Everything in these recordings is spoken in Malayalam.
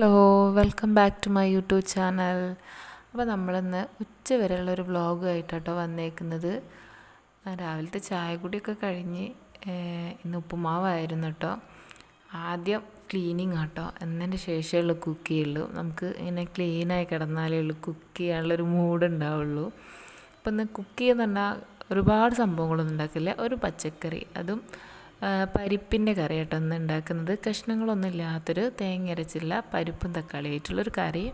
Hello welcome back to my YouTube channel. അപ്പോൾ നമ്മളിന്ന് ഉച്ച വരെയുള്ള ഒരു വ്ളോഗായിട്ടാട്ടോ വന്നേക്കുന്നത്. രാവിലത്തെ ചായ കുടിയൊക്കെ കഴിഞ്ഞ് ഇന്ന് ഉപ്പുമാവായിരുന്നു കേട്ടോ ആദ്യം ക്ലീനിങ് ആട്ടോ. എന്നതിന്റെ ശേഷമുള്ള കുക്ക് ചെയ്യുള്ളൂ. നമുക്ക് ഇങ്ങനെ ക്ലീനായി കിടന്നാലേ ഉള്ളൂ കുക്ക് ചെയ്യാനുള്ളൊരു മൂഡ് ഉണ്ടാവുള്ളൂ. അപ്പം ഇന്ന് കുക്ക് ചെയ്യുന്നുണ്ടാ ഒരുപാട് സംഭവങ്ങളൊന്നും ഉണ്ടാക്കില്ല. ഒരു പച്ചക്കറി അതും പരിപ്പിന്റെ കറി കേട്ടോ ഒന്ന് ഉണ്ടാക്കുന്നത്. കഷ്ണങ്ങളൊന്നും ഇല്ലാത്തൊരു തേങ്ങ അരച്ചില്ല പരിപ്പും തക്കാളി ആയിട്ടുള്ളൊരു കറി.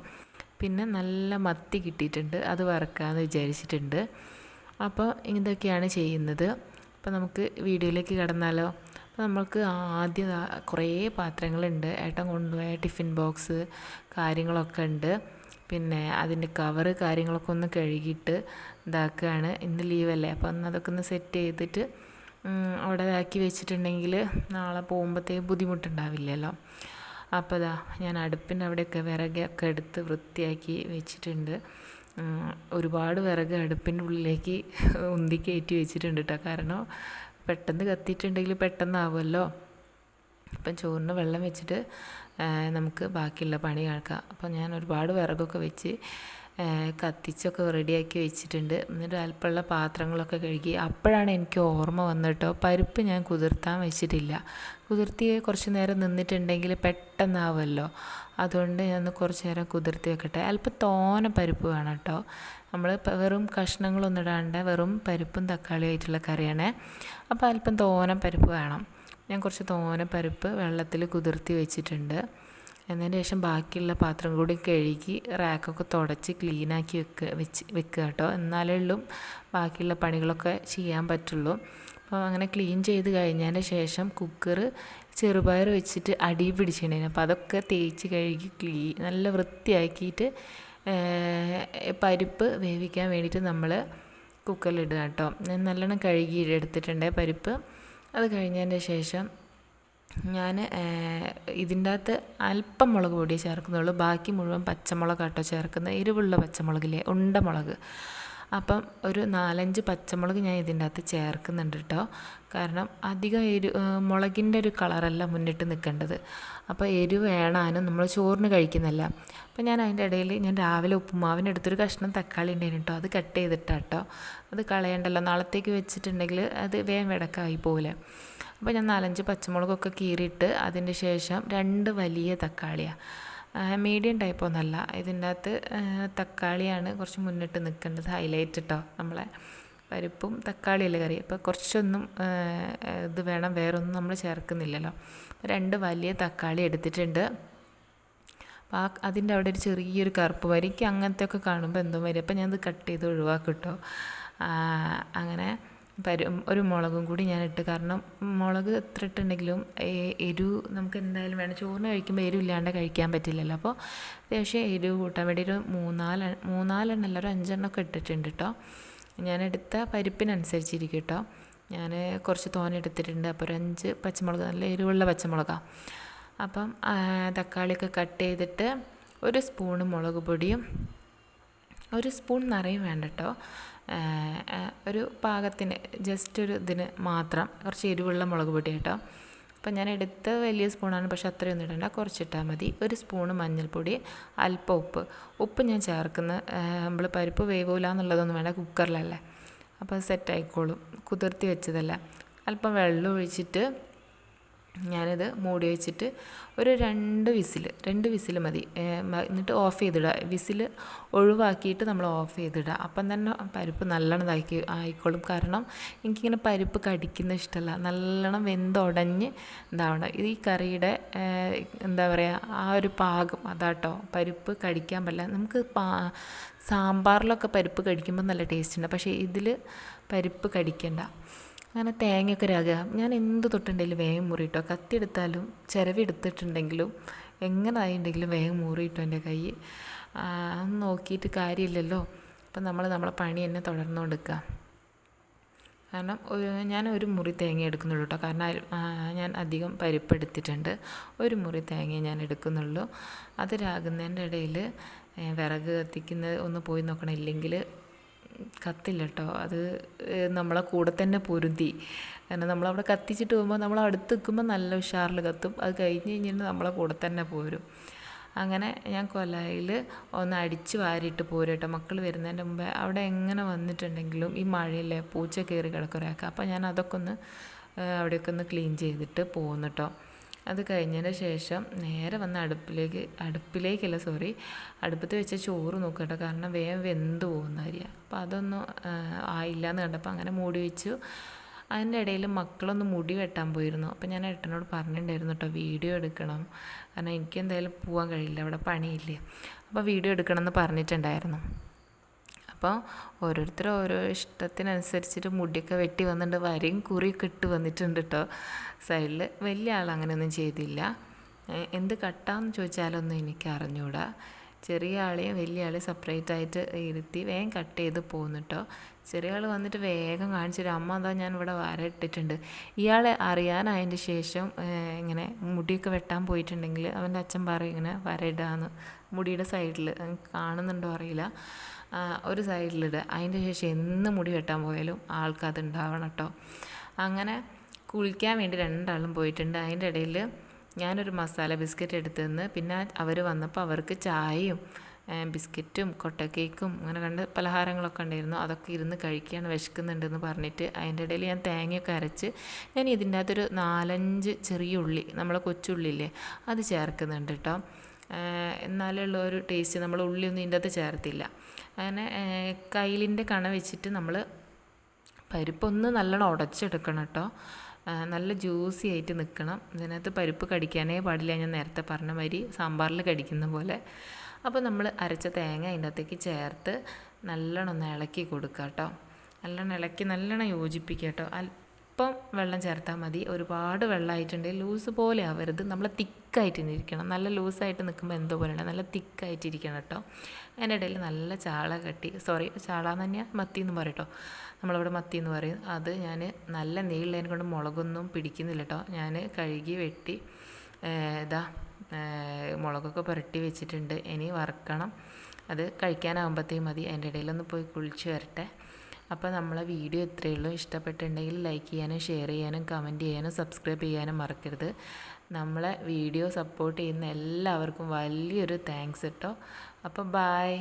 പിന്നെ നല്ല മത്തി കിട്ടിയിട്ടുണ്ട്. അത് വറക്കാമെന്ന് വിചാരിച്ചിട്ടുണ്ട്. അപ്പോൾ ഇതൊക്കെയാണ് ചെയ്യുന്നത്. അപ്പോൾ നമുക്ക് വീഡിയോയിലേക്ക് കടന്നാലോ? അപ്പോൾ നമുക്ക് ആദ്യം കുറേ പാത്രങ്ങളുണ്ട്. ഏട്ടൻ കൊണ്ടുപോയ ടിഫിൻ ബോക്സ് കാര്യങ്ങളൊക്കെ ഉണ്ട്. പിന്നെ അതിന്റെ കവറ് കാര്യങ്ങളൊക്കെ ഒന്ന് കഴുകിയിട്ട് ഇതാക്കുകയാണ്. ഇന്ന് ലീവല്ലേ? അപ്പോൾ ഒന്ന് അതൊക്കെ ഒന്ന് സെറ്റ് ചെയ്തിട്ട് അവിടെ ഇതാക്കി വെച്ചിട്ടുണ്ടെങ്കിൽ നാളെ പോകുമ്പോഴത്തേക്ക് ബുദ്ധിമുട്ടുണ്ടാവില്ലല്ലോ. അപ്പോൾ ഇതാ ഞാൻ അടുപ്പിന്റെ അവിടെയൊക്കെ വിറകൊക്കെ എടുത്ത് വൃത്തിയാക്കി വെച്ചിട്ടുണ്ട്. ഒരുപാട് വിറക് അടുപ്പിന്റെ ഉള്ളിലേക്ക് ഉന്തി കയറ്റി വെച്ചിട്ടുണ്ട് കേട്ടോ കാരണം പെട്ടെന്ന് കത്തിയിട്ടുണ്ടെങ്കിൽ പെട്ടെന്നാവുമല്ലോ. അപ്പം ചോറിന് വെള്ളം വെച്ചിട്ട് നമുക്ക് ബാക്കിയുള്ള പണി കേൾക്കാം അപ്പം ഞാൻ ഒരുപാട് വിറകൊക്കെ വെച്ച് കത്തിച്ചൊക്കെ റെഡിയാക്കി വെച്ചിട്ടുണ്ട്. എന്നിട്ട് അല്പമുള്ള പാത്രങ്ങളൊക്കെ കഴുകി. അപ്പോഴാണ് എനിക്ക് ഓർമ്മ വന്നിട്ടോ പരിപ്പ് ഞാൻ കുതിർത്താൻ വെച്ചിട്ടില്ല. കുതിർത്തി കുറച്ച് നേരം നിന്നിട്ടുണ്ടെങ്കിൽ പെട്ടെന്നാവുമല്ലോ. അതുകൊണ്ട് ഞാൻ കുറച്ച് നേരം കുതിർത്തി വെക്കട്ടെ. അല്പം തോന പരിപ്പ് വേണം കേട്ടോ. നമ്മൾ വെറും കഷ്ണങ്ങളൊന്നും ഇടാണ്ട് വെറും പരിപ്പും തക്കാളിയും ആയിട്ടുള്ള കറിയാണ്. അപ്പോൾ അല്പം തോന പരിപ്പ് വേണം. ഞാൻ കുറച്ച് തോന പരിപ്പ് വെള്ളത്തിൽ കുതിർത്തി വെച്ചിട്ടുണ്ട്. എന്നതിന് ശേഷം ബാക്കിയുള്ള പാത്രം കൂടി കഴുകി റാക്കൊക്കെ തുടച്ച് ക്ലീനാക്കി വെക്കുക വെച്ച് വെക്കുക കേട്ടോ. എന്നാലേ ഉള്ളൂ ബാക്കിയുള്ള പണികളൊക്കെ ചെയ്യാൻ പറ്റുള്ളൂ. അപ്പോൾ അങ്ങനെ ക്ലീൻ ചെയ്ത് കഴിഞ്ഞതിന് ശേഷം കുക്കർ ചെറുപയർ വെച്ചിട്ട് അടി പിടിച്ചിട്ടുണ്ടായിരുന്നു. അപ്പോൾ അതൊക്കെ തേച്ച് കഴുകി ക്ലീ നല്ല വൃത്തിയാക്കിയിട്ട് പരിപ്പ് വേവിക്കാൻ വേണ്ടിയിട്ട് നമ്മൾ കുക്കറിലിടുക കേട്ടോ. ഞാൻ നല്ലോണം കഴുകി എടുത്തിട്ടുണ്ട് പരിപ്പ്. അത് കഴിഞ്ഞതിന്റെ ശേഷം ഞാൻ ഇതിന്റെ അകത്ത് അല്പം മുളക് പൊടി ചേർക്കുന്നുള്ളൂ. ബാക്കി മുഴുവൻ പച്ചമുളക് കേട്ടോ ചേർക്കുന്നത് എരിവുള്ള പച്ചമുളകില്ലേ? ഉണ്ടമുളക് അപ്പം ഒരു നാലഞ്ച് പച്ചമുളക് ഞാൻ ഇതിന്റെ അകത്ത് ചേർക്കുന്നുണ്ട് കേട്ടോ കാരണം അധികം എരു മുളകിന്റെ ഒരു കളറല്ല മുന്നിട്ട് നിൽക്കേണ്ടത് അപ്പോൾ എരിവ് വേണാനും നമ്മൾ ചോറിന് കഴിക്കുന്നില്ല. അപ്പോൾ ഞാൻ അതിന്റെ ഇടയിൽ ഞാൻ രാവിലെ ഉപ്പുമാവിന്റെ അടുത്തൊരു കഷ്ണം തക്കാളി ഉണ്ടായിരുന്നു കേട്ടോ അത് കട്ട് ചെയ്തിട്ടാട്ടോ അത് കളയണ്ടല്ലോ. നാളത്തേക്ക് വെച്ചിട്ടുണ്ടെങ്കിൽ അത് വേഗം വിടക്കായി പോലെ. അപ്പോൾ ഞാൻ നാലഞ്ച് പച്ചമുളകൊക്കെ കീറിയിട്ട് അതിന്റെ ശേഷം രണ്ട് വലിയ തക്കാളിയാണ് മീഡിയം ടൈപ്പ് ഒന്നല്ല. ഇതിന്റെ അകത്ത് തക്കാളിയാണ് കുറച്ച് മുന്നിട്ട് നിൽക്കേണ്ടത് ഹൈലൈറ്റ് കേട്ടോ നമ്മളെ പരിപ്പും തക്കാളിയല്ലേ കറി. അപ്പോൾ കുറച്ചൊന്നും ഇത് വേണം വേറൊന്നും നമ്മൾ ചേർക്കുന്നില്ലല്ലോ. രണ്ട് വലിയ തക്കാളി എടുത്തിട്ടുണ്ട്. അപ്പോൾ ആ അതിന്റെ അവിടെ ഒരു ചെറിയൊരു കറുപ്പ് വരിക്ക് അങ്ങനത്തെ ഒക്കെ കാണുമ്പോൾ എന്തോ വരും. അപ്പോൾ ഞാനത് കട്ട് ചെയ്ത് ഒഴിവാക്കും കേട്ടോ അങ്ങനെ പരു ഒരു മുളകും കൂടി ഞാൻ ഇട്ട്. കാരണം മുളക് എത്ര ഇട്ടുണ്ടെങ്കിലും എരിവ് നമുക്ക് എന്തായാലും വേണം. ചോറിന് കഴിക്കുമ്പോൾ എരിവ് ഇല്ലാണ്ട് കഴിക്കാൻ പറ്റില്ലല്ലോ. അപ്പോൾ അത്യാവശ്യം എരിവ് കൂട്ടാൻ വേണ്ടി ഒരു മൂന്നാൽ മൂന്നാലെണ്ണം അല്ല ഒരു അഞ്ചെണ്ണം ഒക്കെ ഇട്ടിട്ടുണ്ട് കേട്ടോ ഞാൻ എടുത്ത പരിപ്പിനനുസരിച്ചിരിക്കും കേട്ടോ ഞാൻ കുറച്ച് തോന എടുത്തിട്ടുണ്ട്. അപ്പോൾ ഒരു അഞ്ച് പച്ചമുളക് നല്ല എരിവുള്ള പച്ചമുളകാണ് അപ്പം തക്കാളിയൊക്കെ കട്ട് ചെയ്തിട്ട് ഒരു സ്പൂണ് മുളക് പൊടിയും ഒരു സ്പൂൺ നിറയും വേണ്ട കേട്ടോ ഒരു പാകത്തിന് ജസ്റ്റ് ഒരു ഇതിന് മാത്രം കുറച്ച് എരിവുള്ള മുളക് പൊടി കേട്ടോ. അപ്പം ഞാൻ എടുത്ത വലിയ സ്പൂണാണ് പക്ഷേ അത്രയൊന്നും ഇടണ്ട. കുറച്ചിട്ടാൽ മതി. ഒരു സ്പൂണ് മഞ്ഞൾപ്പൊടി അല്പം ഉപ്പ്. ഉപ്പ് ഞാൻ ചേർക്കുന്ന നമ്മൾ പരിപ്പ് വേവില്ല എന്നുള്ളതൊന്നും വേണ്ട കുക്കറിലല്ലേ അപ്പോൾ സെറ്റ് ആയിക്കോളും. കുതിർത്തി വെച്ചതല്ല. അല്പം വെള്ളം ഒഴിച്ചിട്ട് ഞാനിത് മൂടി വെച്ചിട്ട് ഒരു രണ്ട് വിസിൽ രണ്ട് വിസിൽ മതി. എന്നിട്ട് ഓഫ് ചെയ്തിടുക. വിസിൽ ഒഴിവാക്കിയിട്ട് നമ്മൾ ഓഫ് ചെയ്തിടുക. അപ്പം തന്നെ പരിപ്പ് നല്ലോണം ഇതാക്കി ആയിക്കോളും. കാരണം എനിക്കിങ്ങനെ പരിപ്പ് കടിക്കുന്ന ഇഷ്ടമല്ല. നല്ലോണം വെന്തുടഞ്ഞ് ഇതാവണം. ഇത് ഈ കറിയുടെ എന്താ പറയുക ആ ഒരു പാകം അതാട്ടോ. പരിപ്പ് കടിക്കാൻ പറ്റില്ല. നമുക്ക് പാ സാമ്പാറിലൊക്കെ പരിപ്പ് കടിക്കുമ്പോൾ നല്ല ടേസ്റ്റ് ഉണ്ട്. പക്ഷേ ഇതിൽ പരിപ്പ് കടിക്കണ്ട. അങ്ങനെ തേങ്ങയൊക്കെ രാകുക ഞാൻ എന്ത് തൊട്ടുണ്ടെങ്കിലും വേഗം മുറിയിട്ടോ. കത്തി എടുത്താലും ചിരവി എടുത്തിട്ടുണ്ടെങ്കിലും എങ്ങനെ ആയിട്ടുണ്ടെങ്കിലും വേഗം മുറിയിട്ടോ എന്റെ കൈ. നോക്കിയിട്ട് കാര്യമില്ലല്ലോ. അപ്പം നമ്മൾ നമ്മളെ പണി തന്നെ തുടർന്നു കൊടുക്കുക കാരണം ഒരു ഞാൻ ഒരു മുറി തേങ്ങ എടുക്കുന്നുള്ളൂ കേട്ടോ. കാരണം ഞാൻ അധികം പരിപ്പെടുത്തിട്ടുണ്ട് ഒരു മുറി തേങ്ങ ഞാൻ എടുക്കുന്നുള്ളൂ. അത് രാകുന്നതിന്റെ ഇടയിൽ വിറക് കത്തിക്കുന്നത് ഒന്ന് പോയി നോക്കണം. ഇല്ലെങ്കിൽ കത്തില്ല കേട്ടോ അത് നമ്മളെ കൂടെ തന്നെ പൊരുതി. കാരണം നമ്മളവിടെ കത്തിച്ചിട്ട് പോകുമ്പോൾ നമ്മൾ അടുത്ത് നിൽക്കുമ്പോൾ നല്ല ഉഷാറിൽ കത്തും. അത് കഴിഞ്ഞ് കഴിഞ്ഞാൽ നമ്മളെ കൂടെ തന്നെ പോരും. അങ്ങനെ ഞാൻ കൊലായിൽ ഒന്ന് അടിച്ച് വാരിയിട്ട് പോരും കേട്ടോ മക്കൾ വരുന്നതിന്റെ മുമ്പേ അവിടെ എങ്ങനെ വന്നിട്ടുണ്ടെങ്കിലും ഈ മഴയിലെ പൂച്ച കയറി കിടക്കൊരാക്കുക അപ്പോൾ ഞാൻ അതൊക്കെ ഒന്ന് അവിടെയൊക്കെ ഒന്ന് ക്ലീൻ ചെയ്തിട്ട് പോകുന്നു കേട്ടോ അത് കഴിഞ്ഞതിന് ശേഷം നേരെ വന്ന് അടുപ്പിലേക്ക് അടുപ്പിലേക്കല്ല സോറി അടുപ്പത്ത് വെച്ച ചോറ് നോക്കട്ടെ കാരണം വേഗം വെന്ത് പോകുന്ന അരിയ അപ്പോൾ അതൊന്നും ആയില്ല എന്ന് കണ്ടപ്പോൾ അങ്ങനെ മൂടി വെച്ചു. അതിന്റെ ഇടയിൽ മക്കളൊന്ന് മുടി വെട്ടാൻ പോയിരുന്നു. അപ്പോൾ ഞാൻ ഏട്ടനോട് പറഞ്ഞിട്ടുണ്ടായിരുന്നു കേട്ടോ വീഡിയോ എടുക്കണം. കാരണം എനിക്ക് എന്തായാലും പോകാൻ കഴിയില്ല അവിടെ പണിയില്ലേ. അപ്പോൾ വീഡിയോ എടുക്കണം എന്ന് പറഞ്ഞിട്ടുണ്ടായിരുന്നു. അപ്പോൾ ഓരോരുത്തർ ഓരോ ഇഷ്ടത്തിനനുസരിച്ചിട്ട് മുടിയൊക്കെ വെട്ടി വന്നിട്ടുണ്ട് വരയും കുറിയൊക്കെ ഇട്ട് വന്നിട്ടുണ്ട് കേട്ടോ സൈഡിൽ വലിയ ആൾ അങ്ങനെയൊന്നും ചെയ്തില്ല. എന്ത് കട്ടാന്ന് ചോദിച്ചാലൊന്നും എനിക്ക് അറിഞ്ഞൂടാ. ചെറിയ ആളെയും വലിയ ആളെയും സെപ്പറേറ്റ് ആയിട്ട് ഇരുത്തി വേഗം കട്ട് ചെയ്ത് പോകുന്നു കേട്ടോ ചെറിയ ആൾ വന്നിട്ട് വേഗം കാണിച്ചിട്ട് അമ്മ എന്താ ഞാൻ ഇവിടെ വര ഇട്ടിട്ടുണ്ട്. ഇയാളെ അറിയാനായതിന്റെ ശേഷം ഇങ്ങനെ മുടിയൊക്കെ വെട്ടാൻ പോയിട്ടുണ്ടെങ്കിൽ അവന്റെ അച്ഛൻ പറയും ഇങ്ങനെ വര ഇടാന്ന്. മുടിയുടെ സൈഡിൽ കാണുന്നുണ്ടോ അറിയില്ല. ഒരു സൈഡിലിടുക അതിന്റെ ശേഷം എന്ന് മുടി വെട്ടാൻ പോയാലും ആൾക്കത് ഉണ്ടാവണം കേട്ടോ അങ്ങനെ കുളിക്കാൻ വേണ്ടി രണ്ടാളും പോയിട്ടുണ്ട്. അതിന്റെ ഇടയിൽ ഞാനൊരു മസാല ബിസ്ക്കറ്റ് എടുത്തു പിന്നെ അവർ വന്നപ്പോൾ അവർക്ക് ചായയും ബിസ്ക്കറ്റും കൊട്ട കേക്കും അങ്ങനെ കണ്ട് പലഹാരങ്ങളൊക്കെ ഉണ്ടായിരുന്നു. അതൊക്കെ ഇരുന്ന് കഴിക്കുകയാണ് വിശക്കുന്നുണ്ടെന്ന് പറഞ്ഞിട്ട് അതിന്റെ ഇടയിൽ ഞാൻ തേങ്ങയൊക്കെ അരച്ച് ഞാൻ ഇതിന്റെ അകത്തൊരു നാലഞ്ച് ചെറിയ ഉള്ളി നമ്മളെ കൊച്ചുള്ളില്ലേ അത് ചേർക്കുന്നുണ്ട് കേട്ടോ എന്നാലുള്ള ഒരു ടേസ്റ്റ്. നമ്മൾ ഉള്ളിയൊന്നും ഇതിന്റെ അകത്ത് ചേർത്തില്ല. അങ്ങനെ കയ്യിലിന്റെ കണ വെച്ചിട്ട് നമ്മൾ പരിപ്പൊന്ന് നല്ലോണം ഉടച്ചെടുക്കണം കേട്ടോ. നല്ല ജ്യൂസി ആയിട്ട് നിൽക്കണം ഇതിനകത്ത് പരിപ്പ് കടിക്കാനേ പാടില്ല. ഞാൻ നേരത്തെ പറഞ്ഞ മാതിരി സാമ്പാറിൽ കടിക്കുന്ന പോലെ. അപ്പോൾ നമ്മൾ അരച്ച തേങ്ങ അതിന്റെ അകത്തേക്ക് ചേർത്ത് നല്ലോണം ഒന്ന് ഇളക്കി കൊടുക്കുക കേട്ടോ. നല്ലോണം ഇളക്കി നല്ലോണം യോജിപ്പിക്കുക കേട്ടോ. അല്പം വെള്ളം ചേർത്താൽ മതി. ഒരുപാട് വെള്ളമായിട്ടുണ്ടെങ്കിൽ ലൂസ് പോലെ ആവരുത്. നമ്മൾ തിക്കായിട്ട് ഇരിക്കണം. നല്ല ലൂസായിട്ട് നിൽക്കുമ്പോൾ എന്തോ പോലെ നല്ല തിക്കായിട്ടിരിക്കണം കേട്ടോ. അതിന്റെ ഇടയിൽ നല്ല ചാള കട്ടി. സോറി ചാള എന്ന് തന്നെയാണ് മത്തി എന്ന് പറയും കേട്ടോ. നമ്മളിവിടെ മത്തി എന്ന് പറയും. അത് ഞാൻ നല്ല നെയ്യുള്ളതിനെ കൊണ്ട് മുളകൊന്നും പിടിക്കുന്നില്ല കേട്ടോ. ഞാൻ കഴുകി വെട്ടി ഇതാ മുളകൊക്കെ പുരട്ടി വെച്ചിട്ടുണ്ട്. ഇനി വറുക്കണം. അത് കഴിക്കാനാകുമ്പോഴത്തേക്കും മതി. അതിന്റെ ഇടയിലൊന്ന് പോയി കുളിച്ച് വരട്ടെ. അപ്പോൾ നമ്മളെ വീഡിയോ ഇത്രയേ ഉള്ളൂ. ഇഷ്ടപ്പെട്ടിട്ടുണ്ടെങ്കിൽ ലൈക്ക് ചെയ്യാനും ഷെയർ ചെയ്യാനും കമന്റ് ചെയ്യാനും സബ്സ്ക്രൈബ് ചെയ്യാനും മറക്കരുത്. നമ്മളെ വീഡിയോ സപ്പോർട്ട് ചെയ്യുന്ന എല്ലാവർക്കും വലിയൊരു താങ്ക്സ് കേട്ടോ അപ്പോൾ ബായ്